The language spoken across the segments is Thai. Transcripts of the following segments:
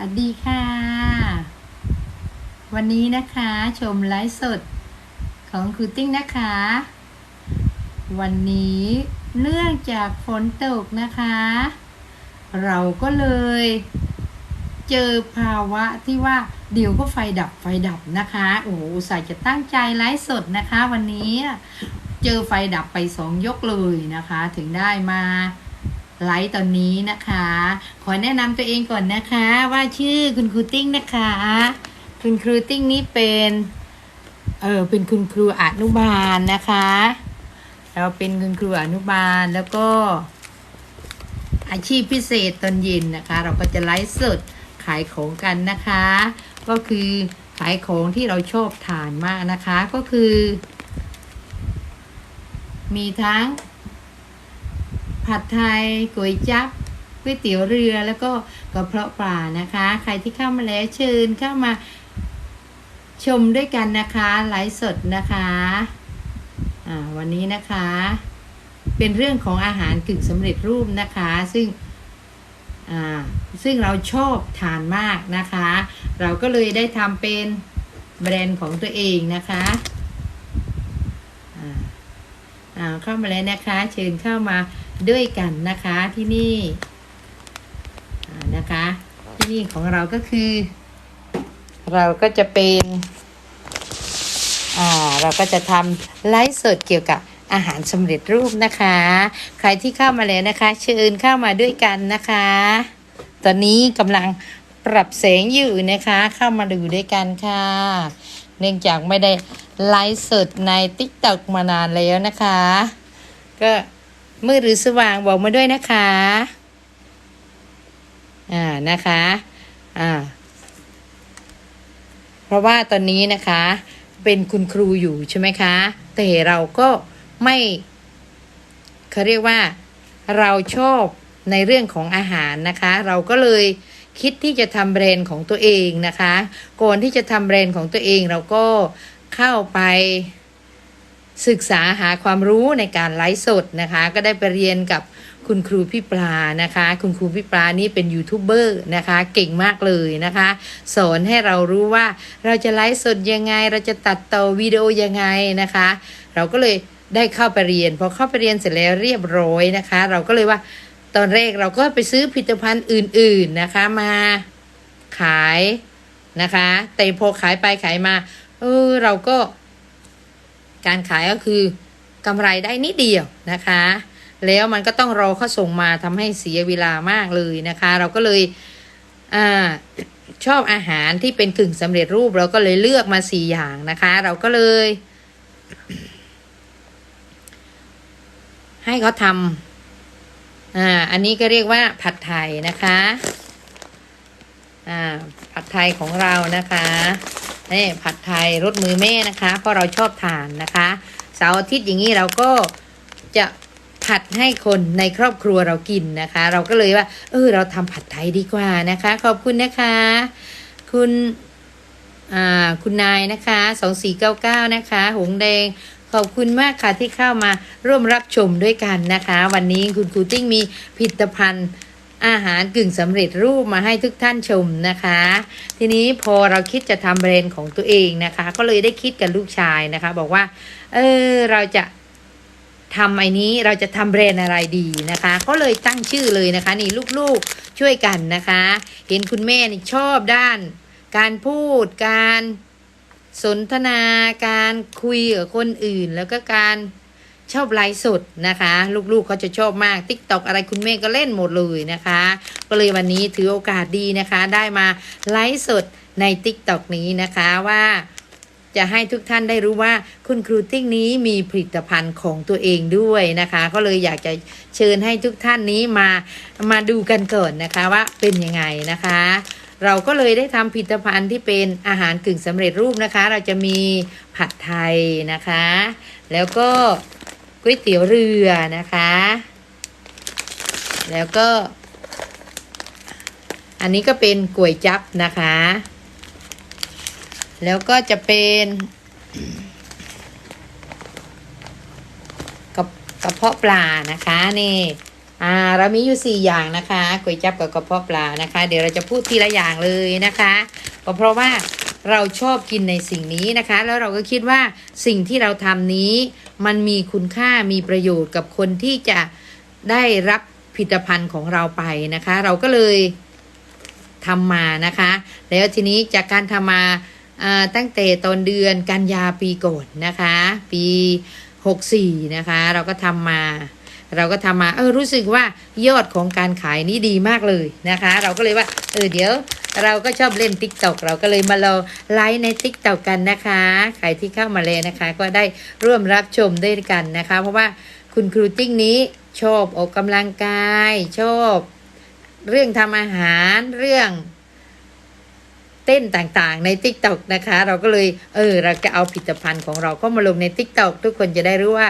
วัสดีค่ะ วันนี้นะคะชมไลฟ์สดของครูติ้งนะคะ วันนี้เนื่องจากฝนตกนะคะ เราก็เลย เจอภาวะที่ว่าเดี๋ยวก็ไฟดับไฟดับนะคะ โอ้โหอุตส่าห์จะตั้งใจไลฟ์สดนะคะ วันนี้เจอไฟดับไปสองยกเลยนะคะ ถึงได้มา ไลฟ์ตอนนี้นะคะ ขอแนะนำตัวเองก่อนนะคะ ว่าชื่อคุณครูติ้งนะคะ คุณครูติ้งนี้เป็นเออเป็นคุณครูอนุบาลนะคะ เราเป็นคุณครูอนุบาลแล้วก็อาชีพพิเศษตอนเย็นนะคะ เราก็จะไลฟ์สดขายของกันนะคะ ก็คือขายของที่เราชอบทานมากนะคะก็คือ มีทั้ง ผัดไทยก๋วยจั๊บก๋วยเตี๋ยวเรือแล้วก็กระเพาะปลานะคะ ใครที่เข้ามาแล้วเชิญเข้ามาชมด้วยกันนะคะไลฟ์สดนะคะอ่าวันนี้นะคะ เป็นเรื่องของอาหารกึ่งสำเร็จรูปนะคะ ซึ่งอ่าซึ่งเราชอบทานมากนะคะ เราก็เลยได้ทำเป็นแบรนด์ของตัวเองนะคะอ่าเข้ามาแล้วนะคะ เชิญเข้ามา ด้วยกันนะคะที่นี่นะคะ ที่นี่ของเราก็คือ เราก็จะเป็นอ่าเราก็จะทำไลฟ์สดเกี่ยวกับอาหารสำเร็จรูปนะคะ ใครที่เข้ามาแล้วนะคะ เชิญเข้ามาด้วยกันนะคะ ตอนนี้กำลังปรับแสงอยู่นะคะ เข้ามาดูด้วยกันค่ะ เนื่องจากไม่ได้ไลฟ์สดใน t ิ k t o k มานานแล้วนะคะ ก็ มืดหรือสว่างบอกมาด้วยนะคะ อ่านะคะ อ่า เพราะว่าตอนนี้นะคะ เป็นคุณครูอยู่ใช่ไหมคะ แต่เราก็ไม่เขาเรียกว่าเราชอบในเรื่องของอาหารนะคะ เราก็เลยคิดที่จะทำแบรนด์ของตัวเองนะคะก่อนที่จะทำแบรนด์ของตัวเองเราก็เข้าไป ศึกษาหาความรู้ในการไลฟ์สดนะคะ ก็ได้ไปเรียนกับคุณครูพี่ปลานะคะ คุณครูพี่ปลานี่เป็นยูทูบเบอร์นะคะ เก่งมากเลยนะคะ สอนให้เรารู้ว่าเราจะไลฟ์สดยังไง เราจะตัดต่อวิดีโอยังไงนะคะ เราก็เลยได้เข้าไปเรียนพอเข้าไปเรียนเสร็จแล้วเรียบร้อยนะคะ เราก็เลยว่าตอนแรกเราก็ไปซื้อผลิตภัณฑ์อื่น ๆนะคะมาขายนะคะ แต่พอขายไปขายมาเออเราก็ การขายก็คือกำไรได้นิดเดียวนะคะ แล้วมันก็ต้องรอเขาส่งมาทำให้เสียเวลามากเลยนะคะ เราก็เลยอ่าชอบอาหารที่เป็นกึ่งสำเร็จรูปเราก็เลยเลือกมาสี่อย่างนะคะ เราก็เลย ให้เขาทำอ่าอันนี้ก็เรียกว่าผัดไทยนะคะ อ่าผัดไทยของเรานะคะ นี่ผัดไทยรสมือแม่นะคะ เพราะเราชอบทานนะคะเสาร์อาทิตย์อย่างนี้เราก็จะผัดให้คนในครอบครัวเรากินนะคะ เราก็เลยว่าเออเราทำผัดไทยดีกว่านะคะ ขอบคุณนะคะ คุณอ่าคุณนายนะคะสองสี่เก้าเก้านะคะ หงแดงขอบคุณมากค่ะที่เข้ามาร่วมรับชมด้วยกันนะคะ วันนี้คุณครูติ้งมีผลิตภัณฑ์ อาหารกึ่งสำเร็จรูปมาให้ทุกท่านชมนะคะ ทีนี้พอเราคิดจะทำแบรนด์ของตัวเองนะคะ ก็เลยได้คิดกับลูกชายนะคะ บอกว่า เออเราจะทำไอ้นี้เราจะทำแบรนด์อะไรดีนะคะ ก็เลยตั้งชื่อเลยนะคะ นี่ลูกๆช่วยกันนะคะ เห็นคุณแม่นี่ชอบด้าน การพูดการสนทนาการคุยกับคนอื่นแล้วก็การ ชอบไลฟ์สดนะคะ ลูกๆเขาจะชอบมากติ๊กตอกอะไรคุณแม่ก็เล่นหมดเลยนะคะ ก็เลยวันนี้ถือโอกาสดีนะคะ ได้มาไลฟ์สดในติ๊กตอกนี้นะคะว่าจะให้ทุกท่านได้รู้ว่าคุณครูติ้งนี้มีผลิตภัณฑ์ของตัวเองด้วยนะคะ ก็เลยอยากจะเชิญให้ทุกท่านนี้มามาดูกันก่อนนะคะว่าเป็นยังไงนะคะ เราก็เลยได้ทำผลิตภัณฑ์ที่เป็นอาหารกึ่งสำเร็จรูปนะคะ เราจะมีผัดไทยนะคะ แล้วก็ ก๋วยเตี๋ยวเรือนะคะ แล้วก็ อันนี้ก็เป็นก๋วยจับนะคะ แล้วก็จะเป็นกับกระเพาะปลานะคะนี่อ่าเรามีอยู่สี่อย่างนะคะก๋วยจับกับกระเพาะปลานะคะ เดี๋ยวเราจะพูดทีละอย่างเลยนะคะก็เพราะว่าเราชอบกินในสิ่งนี้นะคะ แล้วเราก็คิดว่าสิ่งที่เราทำนี้ มันมีคุณค่ามีประโยชน์กับคนที่จะได้รับผลิตภัณฑ์ของเราไปนะคะ เราก็เลยทำมานะคะ แล้วทีนี้จากการทำมาอ่าตั้งแต่ตอนเดือนกันยาปีก่อนนะคะ ปี 64 นะคะ เราก็ทำมา เราก็ทำมาเออรู้สึกว่ายอดของการขายนี้ดีมากเลยนะคะ เราก็เลยว่าเออเดี๋ยวเราก็ชอบเล่น t ิ k t o k เราก็เลยมาลองไลฟ์ใน t ิ k t o k กันนะคะ ใครที่เข้ามาเลยนะคะ ก็ได้ร่วมรับชมด้วยกันนะคะ เพราะว่าคุณครูติ้งนี้ชอบออกกำลังกาย ชอบ เรื่องทำอาหารเรื่องเต้นต่างๆใน t ิ k t o k นะคะ เราก็เลยเออเราจะเอาผลิตภัณฑ์ของเราก็มาลงใน t ิ k t o k ทุกคนจะได้รู้ว่า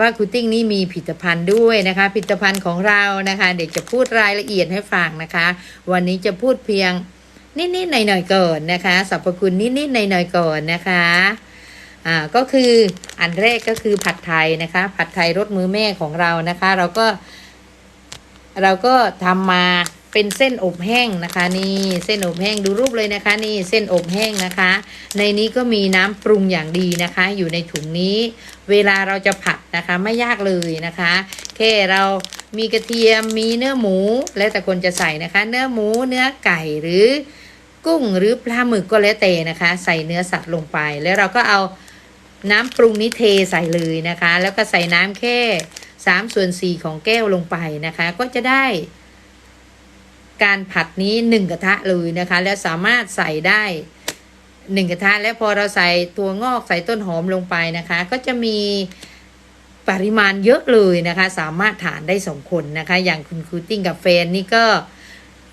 ว่าคูติ้งนี้มีผลิตภัณฑ์ด้วยนะคะ ผลิตภัณฑ์ของเรานะคะ เดี๋ยวจะพูดรายละเอียดให้ฟังนะคะ วันนี้จะพูดเพียงนิดๆหน่อยๆก่อนนะคะสรรพคุณนิดๆหน่อยๆก่อนนะคะอ่าก็คืออันแรกก็คือผัดไทยนะคะ ผัดไทยรสมือแม่ของเรานะคะ เราก็เราก็ทำมา เป็นเส้นอบแห้งนะคะนี่เส้นอบแห้งดูรูปเลยนะคะนี่เส้นอบแห้งนะคะ ในนี้ก็มีน้ำปรุงอย่างดีนะคะ อยู่ในถุงนี้ เวลาเราจะผัดนะคะไม่ยากเลยนะคะ แค่เรามีกระเทียมมีเนื้อหมู แล้วแต่คนจะใส่นะคะ เนื้อหมูเนื้อไก่หรือกุ้งหรือปลาหมึกก็แล้วแต่นะคะ ใส่เนื้อสัตว์ลงไป แล้วเราก็เอาน้ำปรุงนี้เทใส่เลยนะคะ แล้วก็ใส่น้ำแค่สามส่วนสี่ของแก้วลงไปนะคะ ก็จะได้ การผัดนี้หนึ่งกระทะเลยนะคะ แล้วสามารถใส่ได้หนึ่งกระทะแล้วพอเราใส่ตัวงอกใส่ต้นหอมลงไปนะคะ ก็จะมีปริมาณเยอะเลยนะคะ สามารถทานได้สองคนนะคะ อย่างคุณครูติ้งกับแฟนนี่ก็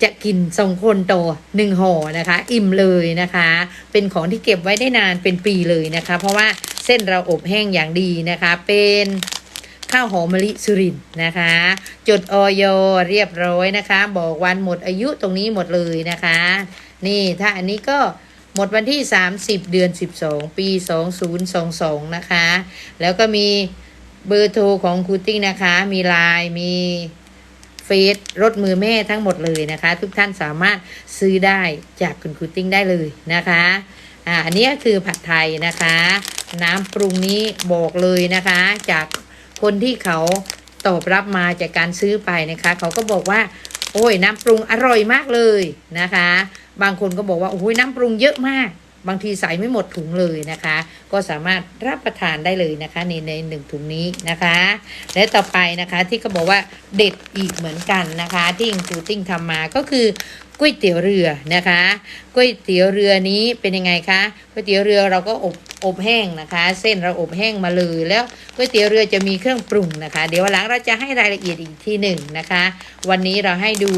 จะกินสองคนโตหนึ่งห่อนะคะ อิ่มเลยนะคะ เป็นของที่เก็บไว้ได้นานเป็นปีเลยนะคะ เพราะว่าเส้นเราอบแห้งอย่างดีนะคะ เป็น ข้าวหอมมะลิสุรินนะคะ จดออยเรียบร้อยนะคะ บอกวันหมดอายุตรงนี้หมดเลยนะคะ นี่ถ้าอันนี้ก็หมดวันที่ 30 เดือน 12 ปี 2022 นะคะ แล้วก็มีเบอร์โทรของครูติ้งนะคะ มีไลน์มีเฟซรถมือแม่ทั้งหมดเลยนะคะ ทุกท่านสามารถซื้อได้จากคุณครูติ้งได้เลยนะคะอ่าอันนี้คือผัดไทยนะคะ น้ำปรุงนี้บอกเลยนะคะจาก คนที่เขาตอบรับมาจากการซื้อไปนะคะ เขาก็บอกว่า โอ้ยน้ำปรุงอร่อยมากเลยนะคะ บางคนก็บอกว่าโอ้ยน้ำปรุงเยอะมาก บางทีใส่ไม่หมดถุงเลยนะคะ ก็สามารถรับประทานได้เลยนะคะในในหนึ่งถุงนี้นะคะ และต่อไปนะคะที่เขาบอกว่าเด็ดอีกเหมือนกันนะคะ ที่ครูติ้งทำมาก็คือ ก๋วยเตี๋ยวเรือนะคะก๋วยเตี๋ยวเรือนี้เป็นยังไงคะก๋วยเตี๋ยวเรือเราก็อบอบแห้งนะคะ เส้นเราอบแห้งมาเลยแล้วก๋วยเตี๋ยวเรือจะมีเครื่องปรุงนะคะ เดี๋ยววันหลังเราจะให้รายละเอียดอีกทีหนึ่งนะคะ วันนี้เราให้ดู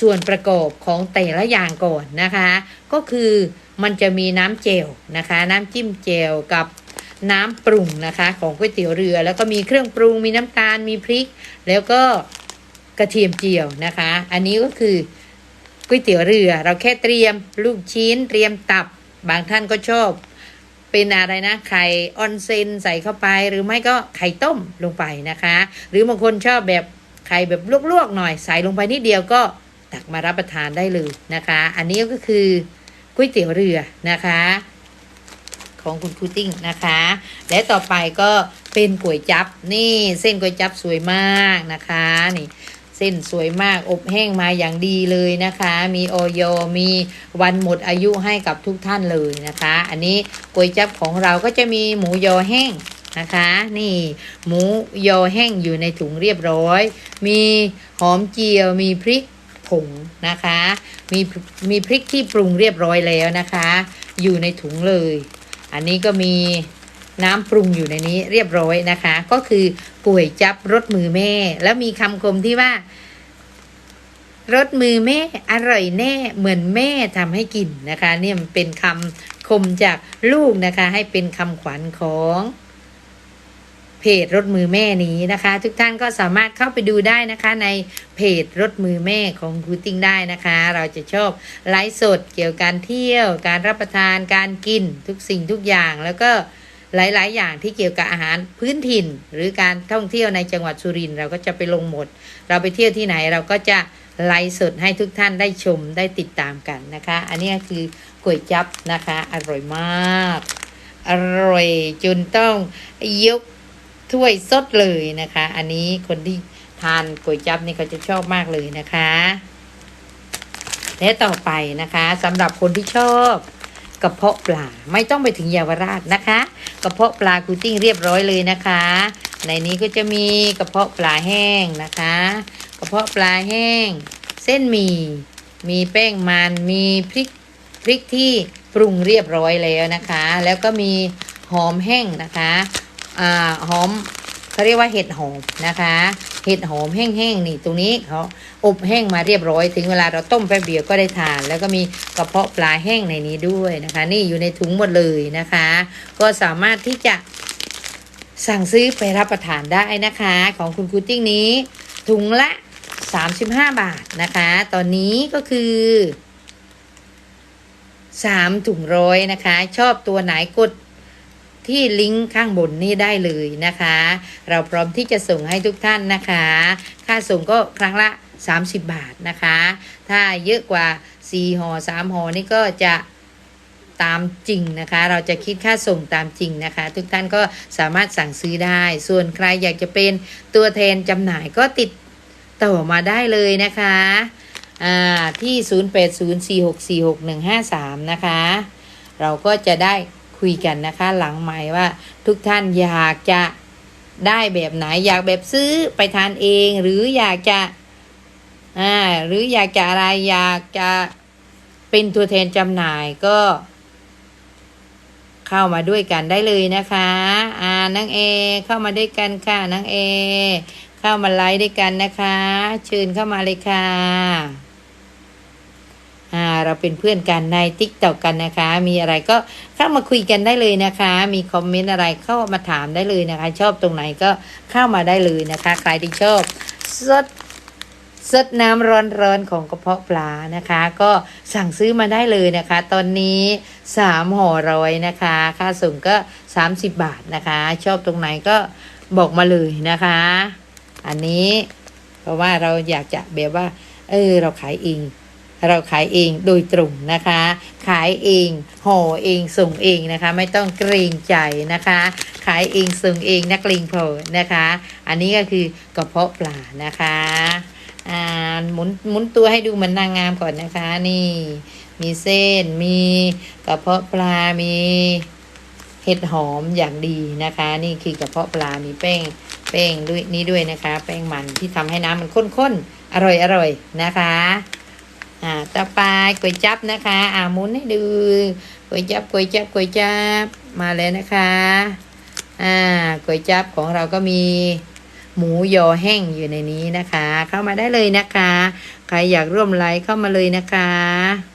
ส่วนประกอบของแต่ละอย่างก่อนนะคะ ก็คือมันจะมีน้ำเจลนะคะ น้ำจิ้มเจลกับน้ำปรุงนะคะของก๋วยเตี๋ยวเรือ แล้วก็มีเครื่องปรุงมีน้ำตาลมีพริก แล้วก็กระเทียมเจียวนะคะ อันนี้ก็คือ ก๋วยเตี๋ยวเรือ เราแค่เตรียมลูกชิ้น เตรียมตับ บางท่านก็ชอบ เป็นอะไรนะไข่ออนเซนใส่เข้าไป หรือไม่ก็ไข่ต้มลงไปนะคะ หรือบางคนชอบแบบไข่แบบลวกๆหน่อยใส่ลงไปนิดเดียวก็ตักมารับประทานได้เลยนะคะ อันนี้ก็คือก๋วยเตี๋ยวเรือนะคะ ของคุณครูติ้งนะคะ และต่อไปก็เป็นก๋วยจับนี่เส้นก๋วยจับสวยมากนะคะนี่ ส้นสวยมากอบแห้งมาอย่างดีเลยนะคะ มีออยมีวันหมดอายุให้กับทุกท่านเลยนะคะ อันนี้ก๋วยจับของเราก็จะมีหมูยอแห้งนะคะ นี่หมูยอแห้งอยู่ในถุงเรียบร้อย มีหอมเจียวมีพริกผงนะคะ มีมีพริกที่ปรุงเรียบร้อยแล้วนะคะ อยู่ในถุงเลย อันนี้ก็มี น้ำปรุงอยู่ในนี้เรียบร้อยนะคะ ก็คือก๋วยจับรสมือแม่ แล้วมีคำคมที่ว่ารสมือแม่อร่อยแน่เหมือนแม่ทำให้กินนะคะ เนี่ยมันเป็นคำคมจากลูกนะคะ ให้เป็นคำขวัญของเพจรถมือแม่นี้นะคะ ทุกท่านก็สามารถเข้าไปดูได้นะคะ ในเพจรถมือแม่ของครูติ้งได้นะคะ เราจะชอบไลฟ์สดเกี่ยวกับการเที่ยว การรับประทานการกินทุกสิ่งทุกอย่างแล้วก็ หลาย ๆ อย่างที่เกี่ยวกับอาหารพื้นถิ่น หรือการท่องเที่ยวในจังหวัดสุรินทร์เราก็จะไปลงหมด เราไปเที่ยวที่ไหนเราก็จะไลฟ์สดให้ทุกท่านได้ชมได้ติดตามกันนะคะ อันนี้คือก๋วยจับนะคะ อร่อยมาก อร่อยจนต้องยกถ้วยสดเลยนะคะ อันนี้คนที่ทานก๋วยจับนี่เขาจะชอบมากเลยนะคะและต่อไปนะคะสำหรับคนที่ชอบ กระเพาะปลาไม่ต้องไปถึงเยาวราชนะคะ กระเพาะปลาคูติ้งเรียบร้อยเลยนะคะ ในนี้ก็จะมีกระเพาะปลาแห้งนะคะ กระเพาะปลาแห้ง เส้นหมี่มีแป้งมันมีพริกพริกที่ปรุงเรียบร้อยแล้วนะคะ แล้วก็มีหอมแห้งนะคะอ่าหอมเขาเรียกว่าเห็ดหอมนะคะ เห็ดหอมแห้งๆนี่ตรงนี้เขาอบแห้งมาเรียบร้อย ถึงเวลาเราต้มแป๊บเดียวก็ได้ทาน แล้วก็มีกระเพาะปลาแห้งในนี้ด้วยนะคะ นี่อยู่ในถุงหมดเลยนะคะ ก็สามารถที่จะสั่งซื้อไปรับประทานได้นะคะ ของคุณคูติ้งนี้ ถุงละ 35 บาทนะคะ ตอนนี้ก็คือ3ถุงร้อยนะคะ ชอบตัวไหนกด ที่ลิงก์ข้างบนนี่ได้เลยนะคะ เราพร้อมที่จะส่งให้ทุกท่านนะคะ ค่าส่งก็ครั้งละ 30 บาทนะคะ ถ้าเยอะกว่า4ห่อ3ห่อนี่ก็จะตามจริงนะคะ เราจะคิดค่าส่งตามจริงนะคะ ทุกท่านก็สามารถสั่งซื้อได้ ส่วนใครอยากจะเป็นตัวแทนจำหน่ายก็ติดต่อมาได้เลยนะคะอ่าที่ 0804646153 นะคะ เราก็จะได้ คุยกันนะคะ หลังใหม่ว่าทุกท่านอยากจะได้แบบไหน อยากแบบซื้อไปทานเอง หรืออยากจะอ่าหรืออยากจะอะไรอยากจะเป็นตัวแทนจำหน่ายก็ เข้ามาด้วยกันได้เลยนะคะ อ่านังเอ เข้ามาด้วยกันค่ะนังเอ เข้ามาไลฟ์ด้วยกันนะคะ เชิญเข้ามาเลยค่ะ เราเป็นเพื่อนกันในติ๊กตอกกันนะคะ มีอะไรก็เข้ามาคุยกันได้เลยนะคะ มีคอมเมนต์อะไรเข้ามาถามได้เลยนะคะ ชอบตรงไหนก็เข้ามาได้เลยนะคะ ใครที่ชอบสดสดน้ำร้อนๆของกระเพาะปลานะคะ ก็สั่งซื้อมาได้เลยนะคะ ตอนนี้สามห่อร้อยนะคะ ค่าส่งก็ 30 บาทนะคะ ชอบตรงไหนก็บอกมาเลยนะคะ อันนี้เพราะว่าเราอยากจะแบบว่า เออ เราขายเอง เราขายเองโดยตรงนะคะ ขายเองห่อเองส่งเองนะคะ ไม่ต้องเกรงใจนะคะ ขายเองส่งเองนักเลงพอนะคะ อันนี้ก็คือกระเพาะปลานะคะอ่าหมุนหมุนตัวให้ดูเหมือนนางงามก่อนนะคะ นี่มีเส้นมีกระเพาะปลา มีเห็ดหอมอย่างดีนะคะ นี่คือกระเพาะปลา มีแป้งแป้งด้วยนี่ด้วยนะคะ แป้งมันที่ทำให้น้ำมันข้นๆ อร่อยอร่อยนะคะ อ่าต่อไปก๋วยจับนะคะอ่าหมุนให้ดูก๋วยจับก๋วยจับก๋วยจับมาแล้วนะคะอ่าก๋วยจับของเราก็มีหมูยอแห้งอยู่ในนี้นะคะ เข้ามาได้เลยนะคะ ใครอยากร่วมไลค์เข้ามาเลยนะคะ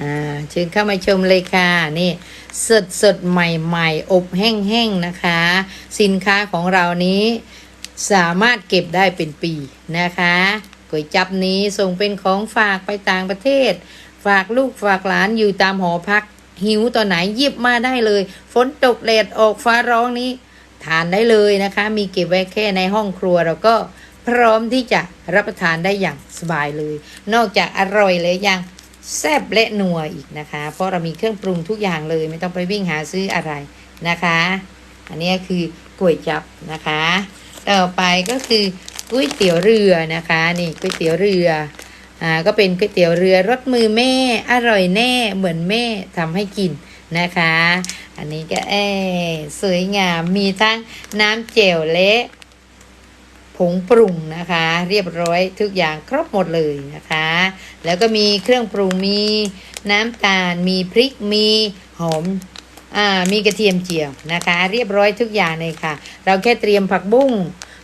อ่าเชิญเข้ามาชมเลยค่ะนี่สดสดใหม่ ๆ อบแห้งๆนะคะ สินค้าของเรานี้สามารถเก็บได้เป็นปีนะคะก๋วยจับนี้ส่งเป็นของฝากไปต่างประเทศ ฝากลูกฝากหลานอยู่ตามหอพัก หิวตอนไหนหยิบมาได้เลย ฝนตกแดดออกฟ้าร้องนี้ ทานได้เลยนะคะ มีเก็บไว้แค่ในห้องครัวเราก็พร้อมที่จะรับประทานได้อย่างสบายเลย นอกจากอร่อยเลยยัง แซ่บและนัวอีกนะคะ เพราะเรามีเครื่องปรุงทุกอย่างเลยไม่ต้องไปวิ่งหาซื้ออะไรนะคะ อันนี้คือก๋วยจับนะคะ ต่อไปก็คือก๋วยเตี๋ยวเรือนะคะนี่ก๋วยเตี๋ยวเรืออ่าก็เป็นก๋วยเตี๋ยวเรือรสมือแม่อร่อยแน่เหมือนแม่ทำให้กินนะคะ อันนี้ก็เออสวยงามมีทั้งน้ำเจลและ ผงปรุงนะคะ เรียบร้อยทุกอย่างครบหมดเลยนะคะ แล้วก็มีเครื่องปรุงมีน้ำตาล มีพริกมีหอมอ่ามีกระเทียมเจียวนะคะ เรียบร้อยทุกอย่างเลยค่ะ เราแค่เตรียมผักบุ้ง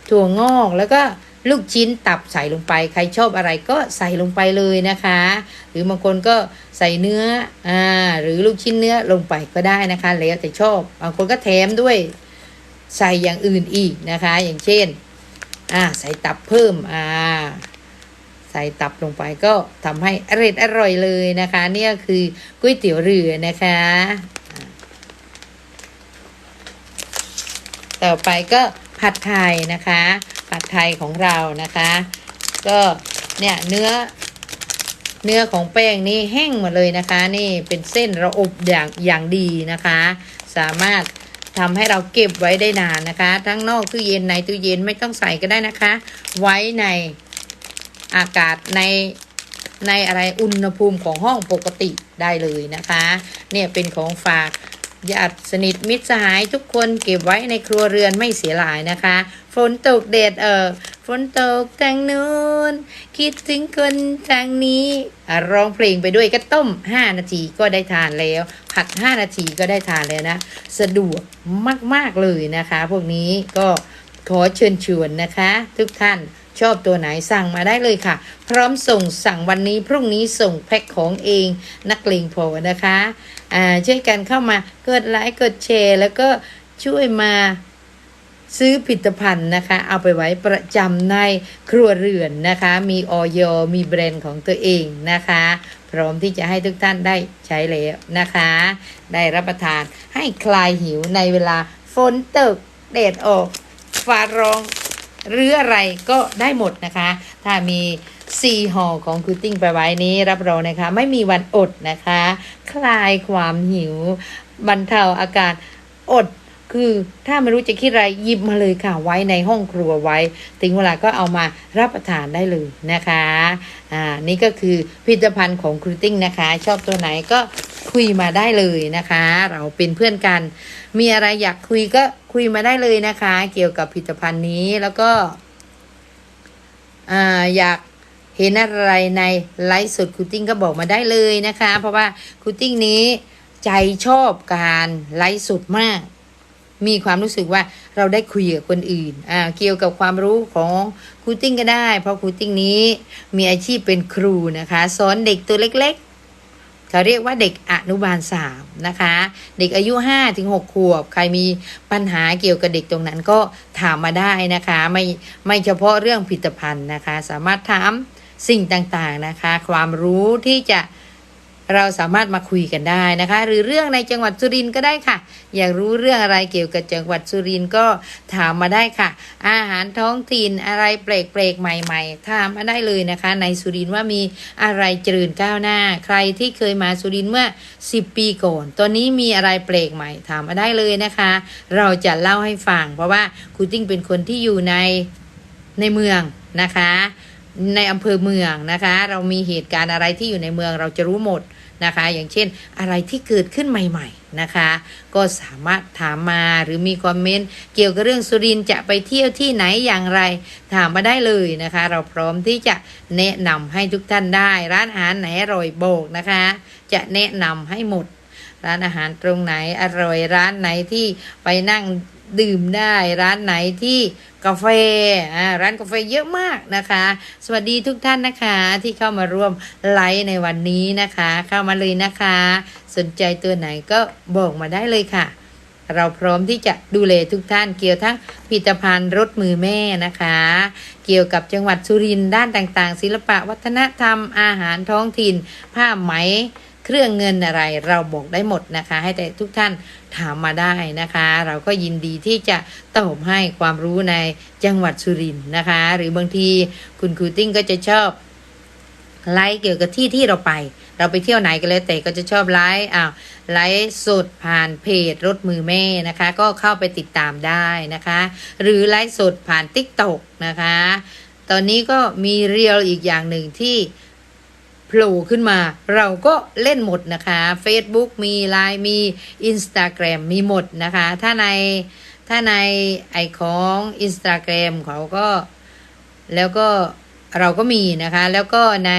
ถั่วงอกแล้วก็ลูกชิ้นตับใส่ลงไป ใครชอบอะไรก็ใส่ลงไปเลยนะคะ หรือบางคนก็ใส่เนื้ออ่าหรือลูกชิ้นเนื้อลงไปก็ได้นะคะ แล้วแต่ชอบบางคนก็แถมด้วยใส่อย่างอื่นอีกนะคะ อย่างเช่น อ่าใส่ตับเพิ่มอ่าใส่ตับลงไปก็ทำให้อร่อยอร่อยเลยนะคะ เนี่ยคือก๋วยเตี๋ยวเรือนะคะ ต่อไปก็ผัดไทยนะคะ ผัดไทยของเรานะคะ ก็เนี่ยเนื้อเนื้อของแป้งนี่แห้งหมดเลยนะคะ นี่เป็นเส้นระอบอย่างอย่างดีนะคะ สามารถ ทำให้เราเก็บไว้ได้นานนะคะ ทั้งนอกตู้เย็นในตู้เย็นไม่ต้องใส่ก็ได้นะคะ ไว้ในอากาศในในอะไรอุณหภูมิของห้องปกติได้เลยนะคะ เนี่ยเป็นของฝาก ญาติสนิทมิตรสหายทุกคนเก็บไว้ในครัวเรือนไม่เสียหลายนะคะ ฝนตกเด็ดเออฝนตกทางนู้นคิดถึงคนทางนี้ร้องเพลงไปด้วยก็ต้ม 5 นาทีก็ได้ทานแล้ว ผัด 5 นาทีก็ได้ทานแล้วนะ สะดวกมาก ๆ เลยนะคะ พวกนี้ก็ขอเชิญชวนนะคะ ทุกท่าน ชอบตัวไหนสั่งมาได้เลยค่ะ พร้อมส่งสั่งวันนี้พรุ่งนี้ส่งแพ็คของเองนักเลงพอนะคะอ่าช่วยกันเข้ามากดไลค์กดแชร์แล้วก็ช่วยมาซื้อผลิตภัณฑ์นะคะ เอาไปไว้ประจำในครัวเรือนนะคะ มีออยมีแบรนด์ของตัวเองนะคะ พร้อมที่จะให้ทุกท่านได้ใช้แล้วนะคะ ได้รับประทานให้คลายหิวในเวลาฝนตกแดดออกฟ้าร้อง หรืออะไรก็ได้หมดนะคะ ถ้ามีซีห่อของคูติ้งไปไว้นี้รับรองนะคะ ไม่มีวันอดนะคะ คลายความหิว บรรเทาอาการอดคือถ้าไม่รู้จะคิดอะไรหยิบมาเลยค่ะไว้ในห้องครัวไว้ ถึงเวลาก็เอามารับประทานได้เลยนะคะอ่านี่ก็คือผลิตภัณฑ์ของครูติ้งนะคะ ชอบตัวไหนก็คุยมาได้เลยนะคะ เราเป็นเพื่อนกัน มีอะไรอยากคุยก็ คุยมาได้เลยนะคะ เกี่ยวกับผลิตภัณฑ์นี้แล้วก็อ่าอยากเห็นอะไรในไลฟ์สดคูติ้งก็บอกมาได้เลยนะคะ เพราะว่าคูติ้งนี้ใจชอบการไลฟ์สดมาก มีความรู้สึกว่าเราได้คุยกับคนอื่นอ่าเกี่ยวกับความรู้ของคูติ้งก็ได้ เพราะคูติ้งนี้มีอาชีพเป็นครูนะคะ สอนเด็กตัวเล็ก เขาเรียกว่าเด็กอนุบาลสามนะคะ เด็กอายุห้าถึงหกขวบ ใครมีปัญหาเกี่ยวกับเด็กตรงนั้นก็ถามมาได้นะคะ ไม่ไม่เฉพาะเรื่องผลิตภัณฑ์นะคะ สามารถถามสิ่งต่างๆนะคะ ความรู้ที่จะ เราสามารถมาคุยกันได้นะคะ หรือเรื่องในจังหวัดสุรินทร์ก็ได้ค่ะ อยากรู้เรื่องอะไรเกี่ยวกับจังหวัดสุรินทร์ก็ถามมาได้ค่ะ อาหารท้องถิ่นอะไรแปลกๆใหม่ ๆ ถามมาได้เลยนะคะ ในสุรินทร์ว่ามีอะไรเจริญก้าวหน้า ใครที่เคยมาสุรินทร์เมื่อ 10 ปีก่อนตอนนี้มีอะไรแปลกใหม่ ถามมาได้เลยนะคะ เราจะเล่าให้ฟังเพราะว่าครูติ้งเป็นคนที่อยู่ในในเมืองนะคะ ในอำเภอเมืองนะคะ เรามีเหตุการณ์อะไรที่อยู่ในเมืองเราจะรู้หมดนะคะ อย่างเช่นอะไรที่เกิดขึ้นใหม่ ๆนะคะ ก็สามารถถามมาหรือมีคอมเมนต์เกี่ยวกับเรื่องสุรินจะไปเที่ยวที่ไหนอย่างไร ถามมาได้เลยนะคะ เราพร้อมที่จะแนะนำให้ทุกท่านได้ ร้านอาหารไหนอร่อยโบกนะคะ จะแนะนำให้หมดร้านอาหารตรงไหนอร่อยร้านไหนที่ไปนั่ง ดื่มได้ร้านไหนที่กาแฟอ่าร้านกาแฟเยอะมากนะคะ สวัสดีทุกท่านนะคะที่เข้ามาร่วมไลฟ์ในวันนี้นะคะ เข้ามาเลยนะคะ สนใจตัวไหนก็บอกมาได้เลยค่ะ เราพร้อมที่จะดูแลทุกท่านเกี่ยวทั้งผลิตภัณฑ์รถมือแม่นะคะ เกี่ยวกับจังหวัดสุรินทร์ด้านต่างๆ ศิลปะวัฒนธรรมอาหารท้องถิ่น ผ้าไหม เครื่องเงินอะไรเราบอกได้หมดนะคะ ให้แต่ทุกท่านถามมาได้นะคะ เราก็ยินดีที่จะตอบให้ความรู้ในจังหวัดสุรินทร์นะคะ หรือบางทีคุณครูติ้งก็จะชอบไลฟ์เกี่ยวกับที่ที่เราไป เราไปเที่ยวไหนก็แล้วแต่ก็จะชอบไลฟ์อ้าวไลฟ์สดผ่านเพจรถมือแม่นะคะ ก็เข้าไปติดตามได้นะคะ หรือไลฟ์สดผ่านติ๊กตอกนะคะ ตอนนี้ก็มีเรียลอีกอย่างหนึ่งที่ โผล่ขึ้นมา เราก็เล่นหมดนะคะ Facebook มี Line มี Instagram มีหมดนะคะ ถ้าในถ้าในไอของ Instagram เขาก็แล้วก็เราก็มีนะคะ แล้วก็ใน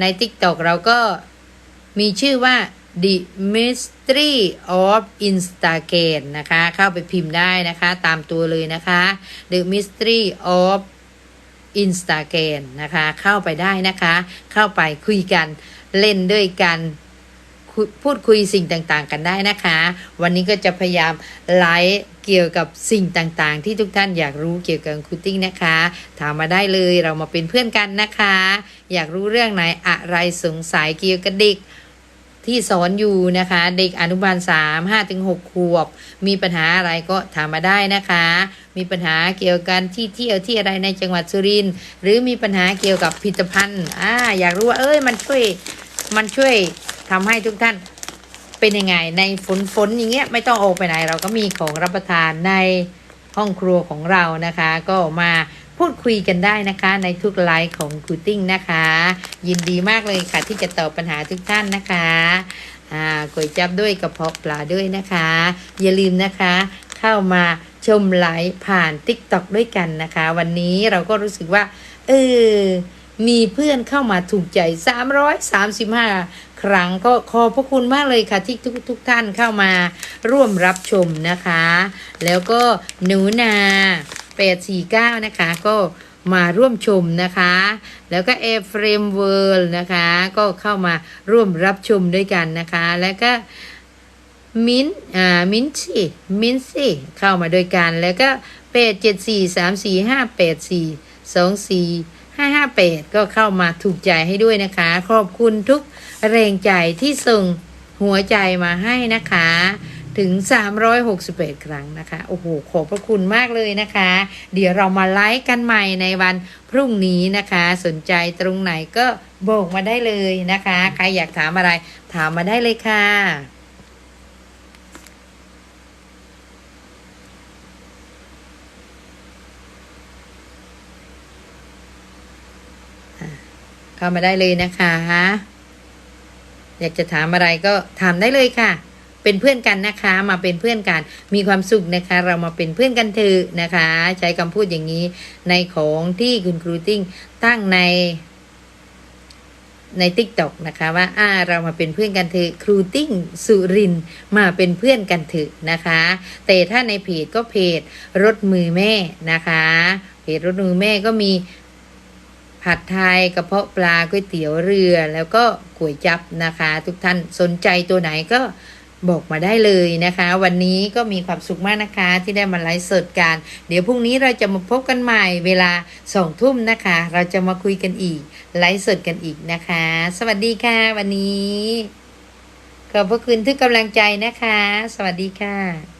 ใน TikTok เราก็มีชื่อว่า The Mystery of Instagram นะคะ เข้าไปพิมพ์ได้นะคะ ตามตัวเลยนะคะ The Mystery of อินสตาแกรมนะคะ เข้าไปได้นะคะ เข้าไปคุยกันเล่นด้วยกันพูดคุยสิ่งต่างๆ กันได้นะคะ วันนี้ก็จะพยายามไลฟ์เกี่ยวกับสิ่งต่างๆ ที่ทุกท่านอยากรู้เกี่ยวกับคูติ้งนะคะ ถามมาได้เลยเรามาเป็นเพื่อนกันนะคะ อยากรู้เรื่องไหนอะไรสงสัยเกี่ยวกับเด็ก ที่สอนอยู่นะคะ เด็กอนุบาลสามห้าถึงหกขวบ มีปัญหาอะไรก็ถามมาได้นะคะ มีปัญหาเกี่ยวกันที่เที่ยวที่อะไรในจังหวัดสุรินทร์หรือมีปัญหาเกี่ยวกับผลิตภัณฑ์อ่าอยากรู้ว่าเอ้ยมันช่วยมันช่วยทำให้ทุกท่านเป็นยังไง ในฝนฝนอย่างเงี้ยไม่ต้องออกไปไหนเราก็มีของรับประทานในห้องครัวของเรานะคะ ก็มา พูดคุยกันได้นะคะ ในทุกไลฟ์ของคูติ้งนะคะ ยินดีมากเลยค่ะ ที่จะตอบปัญหาทุกท่านนะคะอ่าก๋วยจับด้วยกระเพาะปลาด้วยนะคะ อย่าลืมนะคะ เข้ามาชมไลฟ์ผ่าน t ิ k t o k ด้วยกันนะคะ วันนี้เราก็รู้สึกว่า เออ มีเพื่อนเข้ามาถูกใจ 335 ครั้งก็ขอบพระคุณมากเลยค่ะ ที่ทุกทุกท่านเข้ามาร่วมรับชมนะคะ แล้วก็หนูนา849 นะคะ ก็มาร่วมชมนะคะ แล้วก็เอฟเรมเวิร์ลนะคะ ก็เข้ามาร่วมรับชมด้วยกันนะคะ แล้วก็มินอ่ามินซี่มินซี่เข้ามาด้วยกัน แล้วก็เปดเจ็ดสี่สามสี่ห้าแปดสี่สองสี่ห้าห้าแปดก็เข้ามาถูกใจให้ด้วยนะคะ ขอบคุณทุกแรงใจที่ส่งหัวใจมาให้นะคะ ถึง 368ครั้งนะคะ โอ้โห ขอบพระคุณมากเลยนะคะ เดี๋ยวเรามาไลฟ์กันใหม่ในวันพรุ่งนี้นะคะ สนใจตรงไหนก็บอกมาได้เลยนะคะ ใครอยากถามอะไร ถามมาได้เลยค่ะเข้ามาได้เลยนะคะ อยากจะถามอะไรก็ถามได้เลยค่ะ เป็นเพื่อนกันนะคะ มาเป็นเพื่อนกันมีความสุขนะคะ เรามาเป็นเพื่อนกันเถอะนะคะ ใช้คำพูดอย่างนี้ในของที่คุณครูติ้งตั้งในในติ๊กต็อกนะคะว่าอ่าเรามาเป็นเพื่อนกันเถอะครูติ้งสุรินมาเป็นเพื่อนกันเถอะนะคะ แต่ถ้าในเพจก็เพจรถมือแม่นะคะเพจรถมือแม่ก็มีผัดไทยกระเพาะปลาก๋วยเตี๋ยวเรือ แล้วก็ก๋วยจับนะคะ ทุกท่านสนใจตัวไหนก็ บอกมาได้เลยนะคะ วันนี้ก็มีความสุขมากนะคะที่ได้มาไลฟ์สดกัน เดี๋ยวพรุ่งนี้เราจะมาพบกันใหม่เวลาสองทุ่มนะคะ เราจะมาคุยกันอีกไลฟ์สดกันอีกนะคะ สวัสดีค่ะวันนี้ขอบพระคุณทุกกำลังใจนะคะ สวัสดีค่ะ